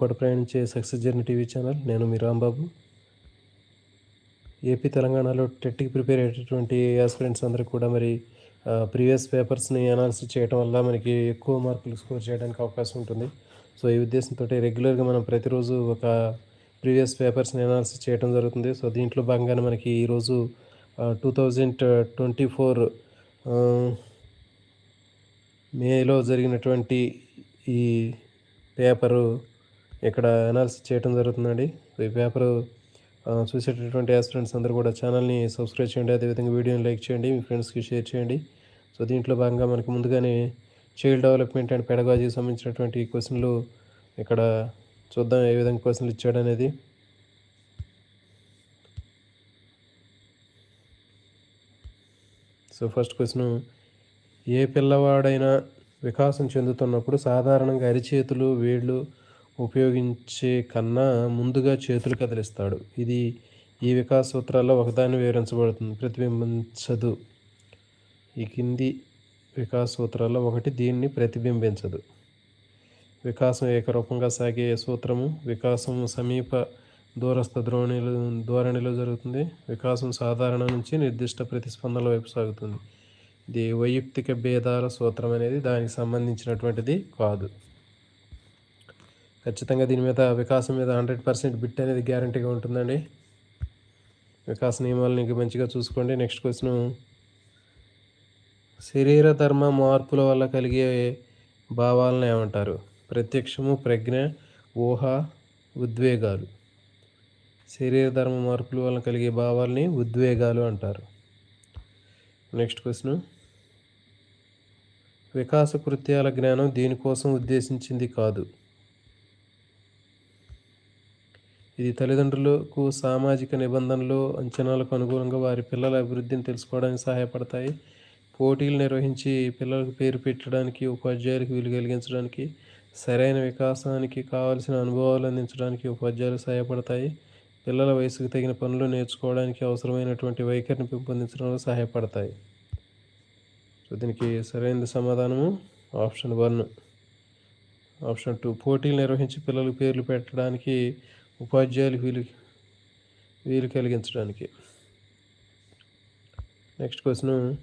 పాటు ప్రయాణించే success journey TV channel? నేను మీ రాంబాబు. ఏపీ తెలంగాణలో టెట్కి ప్రిపేర్ అయ్యేటటువంటి ఆస్పిరెంట్స్ అందరికీ కూడా మరి ప్రీవియస్ పేపర్స్ని అనాలిసిస్ చేయడం వల్ల మనకి ఎక్కువ మార్కులు స్కోర్ చేయడానికి అవకాశం ఉంటుంది. సో ఈ ఉద్దేశంతో రెగ్యులర్గా మనం ప్రతిరోజు ఒక ప్రీవియస్ పేపర్స్ని అనాలిసిస్ చేయడం జరుగుతుంది. సో దీంట్లో భాగంగానే మనకి ఈరోజు టూ థౌజండ్ ట్వంటీ ఫోర్ మేలో జరిగినటువంటి ఈ పేపరు ఇక్కడ అనాలిసిస్ చేయడం జరుగుతుందండి? ఈ పేపరు చూసేటటువంటి ఆస్పిరెంట్స్ అందరూ కూడా ఛానల్ని సబ్స్క్రైబ్ చేయండి. అదేవిధంగా వీడియోని లైక్ చేయండి. మీ ఫ్రెండ్స్కి షేర్ చేయండి. సో దీంట్లో భాగంగా మనకి ముందుగానే చైల్డ్ డెవలప్మెంట్ అండ్ పెడగాజీకి సంబంధించినటువంటి క్వశ్చన్లు ఇక్కడ చూద్దాం. ఏ విధంగా క్వశ్చన్లు ఇచ్చాడనేది సో ఫస్ట్ క్వశ్చన్ ఏ పిల్లవాడైనా వికాసం చెందుతున్నప్పుడు సాధారణంగా అరిచేతులు వేళ్ళు ఉపయోగించే కన్నా ముందుగా చేతులు కదిలిస్తాడు. ఇది ఈ వికాస సూత్రాల్లో ఒకదాన్ని వివరించబడుతుంది. ప్రతిబింబించదు. ఈ కింది వికాస సూత్రాల్లో ఒకటి దీన్ని ప్రతిబింబించదు. వికాసం ఏకరూపంగా సాగే సూత్రము వికాసం సమీప దూరస్థ ద్రోణిలు ధోరణిలో జరుగుతుంది. వికాసం సాధారణ నుంచి నిర్దిష్ట ప్రతిస్పందనల వైపు సాగుతుంది. ఇది వైయక్తిక భేదాల సూత్రం అనేది దానికి సంబంధించినటువంటిది కాదు. ఖచ్చితంగా దీని మీద వికాసం మీద హండ్రెడ్ పర్సెంట్ బిట్ అనేది గ్యారంటీగా ఉంటుందండి. వికాస నియమాలను ఇంకా మంచిగా చూసుకోండి. Next question. శరీర ధర్మ మార్పుల వల్ల కలిగే భావాలను ఏమంటారు? ప్రత్యక్షము ప్రజ్ఞ ఊహ ఉద్వేగాలు. శరీర ధర్మ మార్పుల వల్ల కలిగే భావాల్ని ఉద్వేగాలు అంటారు. Next question. వికాస కృత్యాల జ్ఞానం దీనికోసం ఉద్దేశించింది కాదు. ఇది తల్లిదండ్రులకు సామాజిక నిబంధనలు అంచనాలకు అనుగుణంగా వారి పిల్లల అభివృద్ధిని తెలుసుకోవడానికి సహాయపడతాయి. పోటీలు నిర్వహించి పిల్లలకు పేరు పెట్టడానికి ఉపాధ్యాయులకు వీలు కలిగించడానికి సరైన వికాసానికి కావలసిన అనుభవాలు అందించడానికి ఉపాధ్యాయులు సహాయపడతాయి. పిల్లల వయసుకు తగిన పనులు నేర్చుకోవడానికి అవసరమైనటువంటి వైఖరిని పెంపొందించడంలో సహాయపడతాయి. సో దీనికి సరైన సమాధానము. ఆప్షన్ వన్ ఆప్షన్ టూ పోటీలు నిర్వహించి పిల్లలకు పేర్లు పెట్టడానికి ఉపాధ్యాయులు వీలు వీలు కలిగించడానికి. Next question.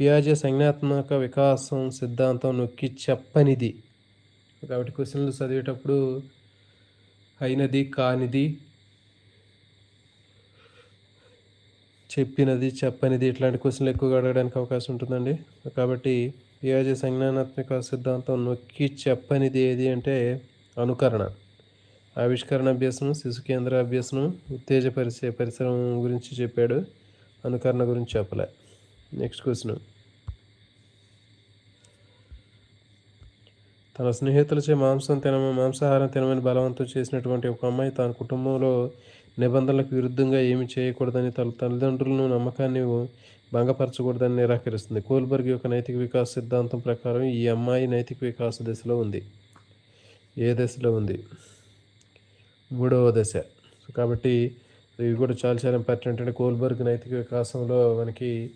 పియాజే సంజ్ఞాత్మక వికాసం సిద్ధాంతం నొక్కి చెప్పనిది. కాబట్టి క్వశ్చన్లు చదివేటప్పుడు అయినది కానిది చెప్పినది చెప్పనిది ఇట్లాంటి క్వశ్చన్లు ఎక్కువగా అడగడానికి అవకాశం ఉంటుందండి. కాబట్టి పియాజే సంజ్ఞానాత్మక సిద్ధాంతం నొక్కి చెప్పనిది ఏది అంటే అనుకరణ. ఆవిష్కరణ అభ్యాసం శిశు కేంద్ర అభ్యాసం ఉత్తేజపరిచే పరిసరం గురించి చెప్పాడు. అనుకరణ గురించి చెప్పలే. నెక్స్ట్ క్వశ్చన్ తన స్నేహితులచే మాంసం తినమ మాంసాహారం తినమని బలవంతం చేసినటువంటి ఒక అమ్మాయి తన కుటుంబంలో నిబంధనలకు విరుద్ధంగా ఏమి చేయకూడదని తన తల్లిదండ్రులను నమ్మకాన్ని భంగపరచకూడదని నిరాకరిస్తుంది. కోల్బర్గ్ యొక్క నైతిక వికాస సిద్ధాంతం ప్రకారం ఈ అమ్మాయి నైతిక వికాస దశలో ఉంది. ఏ దశలో ఉంది? మూడవ దశ. కాబట్టి ఇవి కూడా చాలా చాలా ఇంపార్టెంట్ అంటే కోల్బర్గ్ నైతిక వికాసంలో మనకి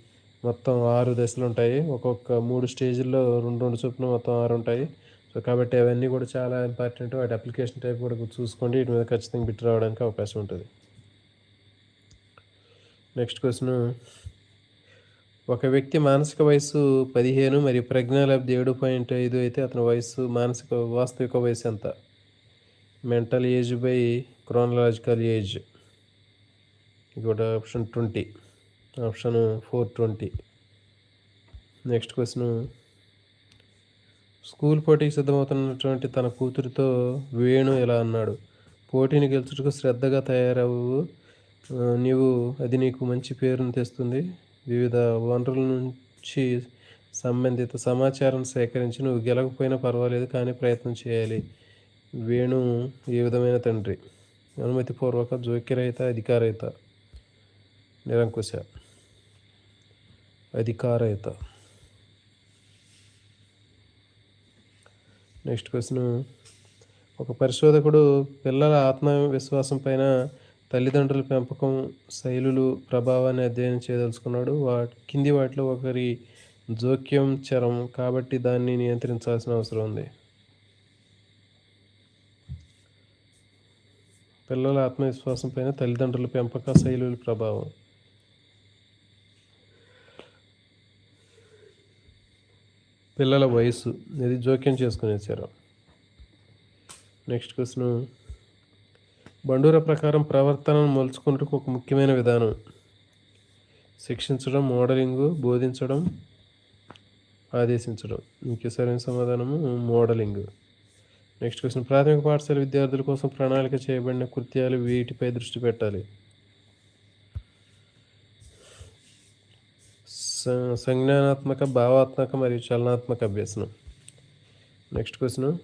మొత్తం ఆరు దశలు ఉంటాయి. ఒక్కొక్క మూడు స్టేజ్ల్లో రెండు రెండు చొప్పున మొత్తం ఆరు ఉంటాయి. సో కాబట్టి అవన్నీ కూడా చాలా ఇంపార్టెంట్. వాటి అప్లికేషన్ టైప్ కూడా చూసుకోండి. వీటి మీద ఖచ్చితంగా బిట్ రావడానికి అవకాశం ఉంటుంది. Next question. ఒక వ్యక్తి మానసిక వయసు పదిహేను మరియు ప్రజ్ఞాలబ్ధి ఏడు పాయింట్ ఐదు అయితే అతని వయసు మానసిక వాస్తవిక వయసు ఎంత? Mental age by chronological age. ఇంకోటి option twenty. Option four twenty. Next question. School పోటీకి సిద్ధమవుతున్నటువంటి తన కూతురితో వేణు ఇలా అన్నాడు? పోటీని గెలుచుటకు శ్రద్ధగా తయారవు నీవు అది నీకు మంచి పేరును తెస్తుంది. వివిధ వనరుల నుంచి సంబంధిత సమాచారం సేకరించి నువ్వు గెలకపోయినా పర్వాలేదు కానీ ప్రయత్నం చేయాలి. వేణు ఏ విధమైన తండ్రి? అనుమతిపూర్వక జోక్యరహిత అధికారహిత. నిరంకుశ. అధికారహిత. Next question. ఒక పరిశోధకుడు పిల్లల ఆత్మవిశ్వాసం పైన తల్లిదండ్రుల పెంపకం శైలులు ప్రభావాన్ని అధ్యయనం చేయదలుచుకున్నాడు. వా కింది వాటిలో ఒకరి జోక్యం చరం కాబట్టి దాన్ని నియంత్రించాల్సిన అవసరం ఉంది. పిల్లల ఆత్మవిశ్వాసం పైన తల్లిదండ్రుల పెంపక శైలుల ప్రభావం. పిల్లల వయసు ఇది జోక్యం చేసుకునేసారు నెక్స్ట్ క్వశ్చన్. బండూర ప్రకారం ప్రవర్తనను మలుచుకుంటూ ఒక ముఖ్యమైన విధానం. శిక్షించడం మోడలింగ్ బోధించడం ఆదేశించడం. ఇంకే సరైన సమాధానము? మోడలింగ్. Next question. ప్రాథమిక పాఠశాల విద్యార్థుల కోసం ప్రణాళిక చేయబడిన కృత్యాలు వీటిపై దృష్టి పెట్టాలి. సంజ్ఞానాత్మక భావాత్మక మరియు చలనాత్మక అభ్యసనం. Next question.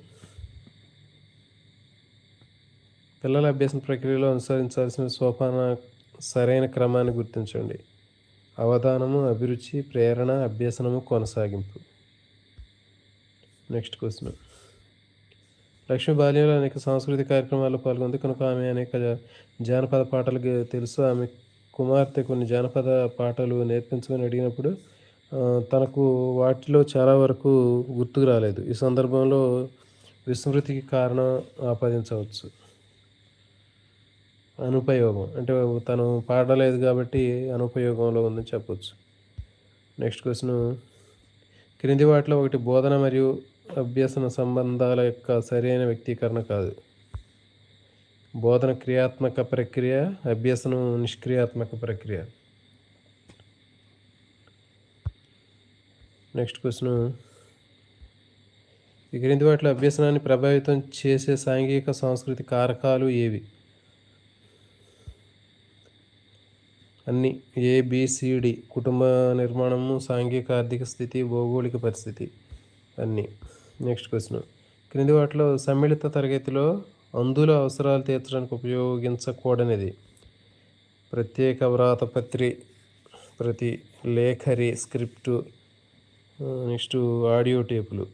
పిల్లల అభ్యసన ప్రక్రియలో అనుసరించాల్సిన సోపాన సరైన క్రమాన్ని గుర్తించండి. అవధానము అభిరుచి ప్రేరణ అభ్యసనము కొనసాగింపు. Next question. లక్ష్మి బాల్యంలో అనేక సాంస్కృతిక కార్యక్రమాల్లో పాల్గొంది. కనుక ఆమె అనేక జానపద పాటలు తెలుసు. ఆమె కుమార్తె కొన్ని జానపద పాటలు నేర్పించమని అడిగినప్పుడు తనకు వాటిలో చాలా వరకు గుర్తుకు రాలేదు. ఈ సందర్భంలో విస్మృతికి కారణం ఆపాదించవచ్చు. అనుపయోగం అంటే తను పాడలేదు కాబట్టి అనుపయోగంలో ఉందని చెప్పవచ్చు నెక్స్ట్ క్వశ్చన్ క్రింది వాటిలో ఒకటి బోధన మరియు అభ్యసన సంబంధాల యొక్క సరైన వ్యక్తీకరణ కాదు. బోధన క్రియాత్మక ప్రక్రియ అభ్యసనం నిష్క్రియాత్మక ప్రక్రియ. నెక్స్ట్ క్వశ్చన్ ఈ క్రింది వాటిలో అభ్యసనాన్ని ప్రభావితం చేసే సాంఘిక సాంస్కృతిక కారకాలు ఏవి? అన్ని ఏబిసిడి కుటుంబ నిర్మాణము సాంఘిక ఆర్థిక స్థితి భౌగోళిక పరిస్థితి అన్నీ. నెక్స్ట్ క్వశ్చన్ క్రింది వాటిలో సమ్మిళిత తరగతిలో అందుల అవసరాలు తీర్చడానికి ఉపయోగించకూడనిది. ప్రత్యేక వ్రాతపత్రి ప్రతి లేఖరి స్క్రిప్టు నెక్స్ట్ ఆడియో టేపులు.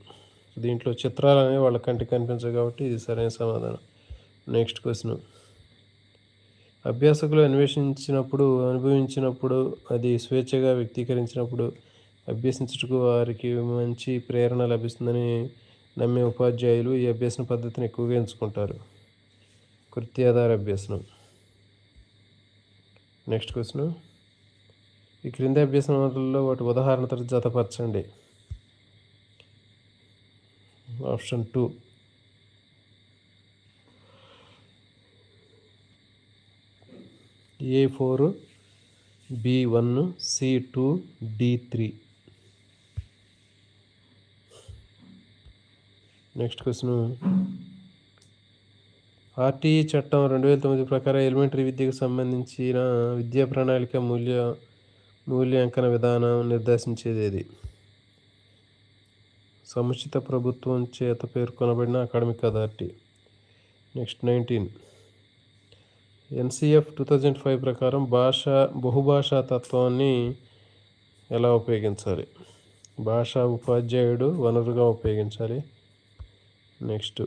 దీంట్లో చిత్రాలు అనేవి వాళ్ళ కంటికి కనిపించవు కాబట్టి ఇది సరైన సమాధానం. నెక్స్ట్ క్వశ్చన్ అభ్యాసకులు అన్వేషించినప్పుడు అనుభవించినప్పుడు అది స్వేచ్ఛగా వ్యక్తీకరించినప్పుడు అభ్యసించుటకు వారికి మంచి ప్రేరణ లభిస్తుందని నమ్మే ఉపాధ్యాయులు ఈ అభ్యసన పద్ధతిని ఎక్కువగా ఎంచుకుంటారు. కృత్యాధార అభ్యసనం. Next question. ఈ క్రింది అభ్యసనాలలో వాటి ఉదాహరణతో జతపరచండి. Option two. A four B one C two D three. Next question. RTE చట్టం రెండు వేల తొమ్మిది ప్రకారం ఎలిమెంటరీ విద్యకు సంబంధించిన విద్యా ప్రణాళిక మూల్య మూల్యాంకన విధానం నిర్దేశించేది ఏది? సముచిత ప్రభుత్వం చేత పేర్కొనబడిన academic authority. Next nineteen. NCF two thousand five ప్రకారం భాష బహుభాషా తత్వాన్ని ఎలా ఉపయోగించాలి? భాషా ఉపాధ్యాయుడు వనరుగా ఉపయోగించాలి. నెక్స్ట్.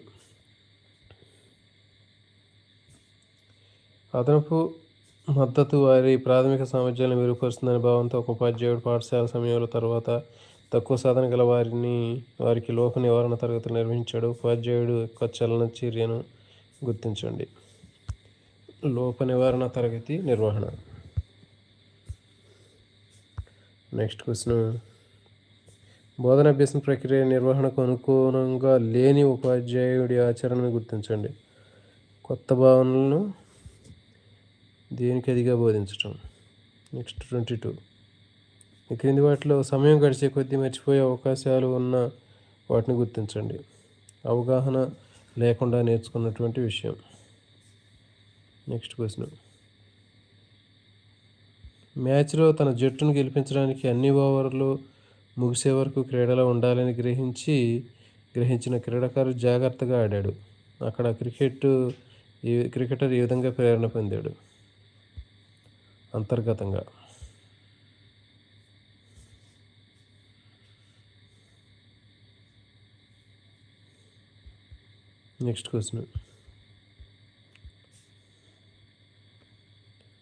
అదనపు మద్దతు వారి ప్రాథమిక సామర్థ్యాలను మెరుగుపరుస్తుందనే భావంతో ఒక ఉపాధ్యాయుడు పాఠశాల సమయంలో తర్వాత తక్కువ సాధన గల వారిని వారికి లోప నివారణ తరగతులు నిర్వహించాడు. ఉపాధ్యాయుడు యొక్క చలన చర్యను గుర్తించండి. లోప నివారణ తరగతి నిర్వహణ. Next question. బోధనాభ్యాసం ప్రక్రియ నిర్వహణకు అనుకూలంగా లేని ఉపాధ్యాయుడి ఆచరణను గుర్తించండి. కొత్త భావనలను దేనికి అదిగా బోధించటం? Next twenty two. ఈ క్రింది వాటిలో సమయం గడిచే కొద్దీ మర్చిపోయే అవకాశాలు ఉన్న వాటిని గుర్తించండి. అవగాహన లేకుండా నేర్చుకున్నటువంటి విషయం. Next question. మ్యాచ్లో తన జట్టును గెలిపించడానికి అన్ని ఓవర్లు ముగిసే వరకు క్రీడలో ఉండాలని గ్రహించి గ్రహించిన క్రీడాకారుడు జాగ్రత్తగా ఆడాడు. అక్కడ క్రికెట్ ఈ క్రికెటర్ ఈ విధంగా ప్రేరణ పొందాడు. అంతర్గతంగా. Next question.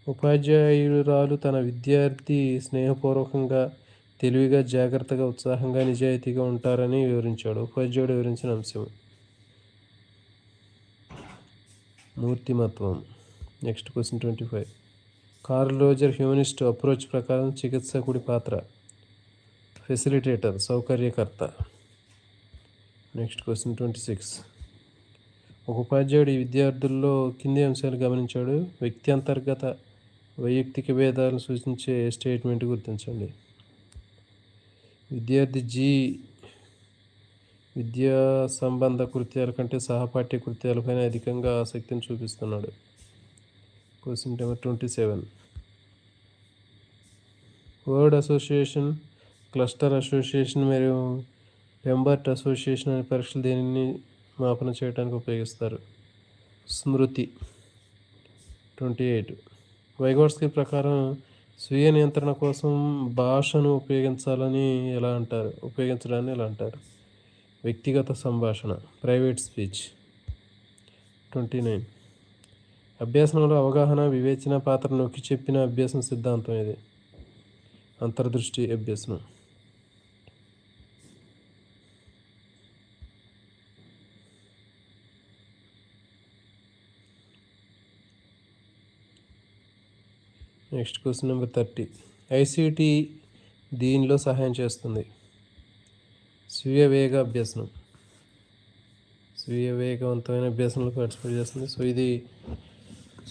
ఉపాధ్యాయురాలు తన విద్యార్థి స్నేహపూర్వకంగా తెలివిగా జాగ్రత్తగా ఉత్సాహంగా నిజాయితీగా ఉంటారని వివరించాడు. ఉపాధ్యాయుడు వివరించిన అంశం. మూర్తిమత్వం. Next question twenty five. Carl Roger humanist approach ప్రకారం చికిత్సకుడి పాత్ర. Facilitator సౌకర్యకర్త. Next question twenty six. ఒక ఉపాధ్యాయుడు విద్యార్థుల్లో కింది అంశాలు గమనించాడు. వ్యక్తి అంతర్గత వైయక్తిక భేదాలను సూచించే స్టేట్మెంట్ గుర్తించండి. విద్యార్థి జీ విద్యా సంబంధ కృత్యాల కంటే సహపాఠ్య కృత్యాలపైన అధికంగా ఆసక్తిని చూపిస్తున్నాడు. Question number twenty seven. Word association cluster association మరియు పెంబర్ట్ అసోసియేషన్ అనే పరీక్షలు దేనిని మాపన చేయడానికి ఉపయోగిస్తారు? స్మృతి. Twenty eight. వైగోట్స్కి ప్రకారం స్వీయ నియంత్రణ కోసం భాషను ఉపయోగించాలని ఎలా అంటారు? ఉపయోగించడాన్ని ఎలా అంటారు? వ్యక్తిగత సంభాషణ ప్రైవేట్ స్పీచ్. Twenty nine. అభ్యాసంలో అవగాహన వివేచన పాత్ర నొక్కి చెప్పిన అభ్యాసం సిద్ధాంతం ఇది. అంతర్దృష్టి అభ్యసనం. Next question number thirty. ICT దీనిలో సహాయం చేస్తుంది. స్వీయ వేగ అభ్యసనం. స్వీయ వేగవంతమైన అభ్యాసంలో పార్టిసిపేట్ చేస్తుంది. సో ఇది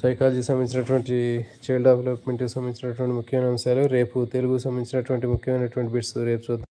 సైకాలజీ సంబంధించినటువంటి చైల్డ్ డెవలప్మెంట్కి సంబంధించినటువంటి ముఖ్యమైన అంశాలు. రేపు తెలుగు సంబంధించినటువంటి ముఖ్యమైనటువంటి బిట్స్ రేపు చూద్దాం.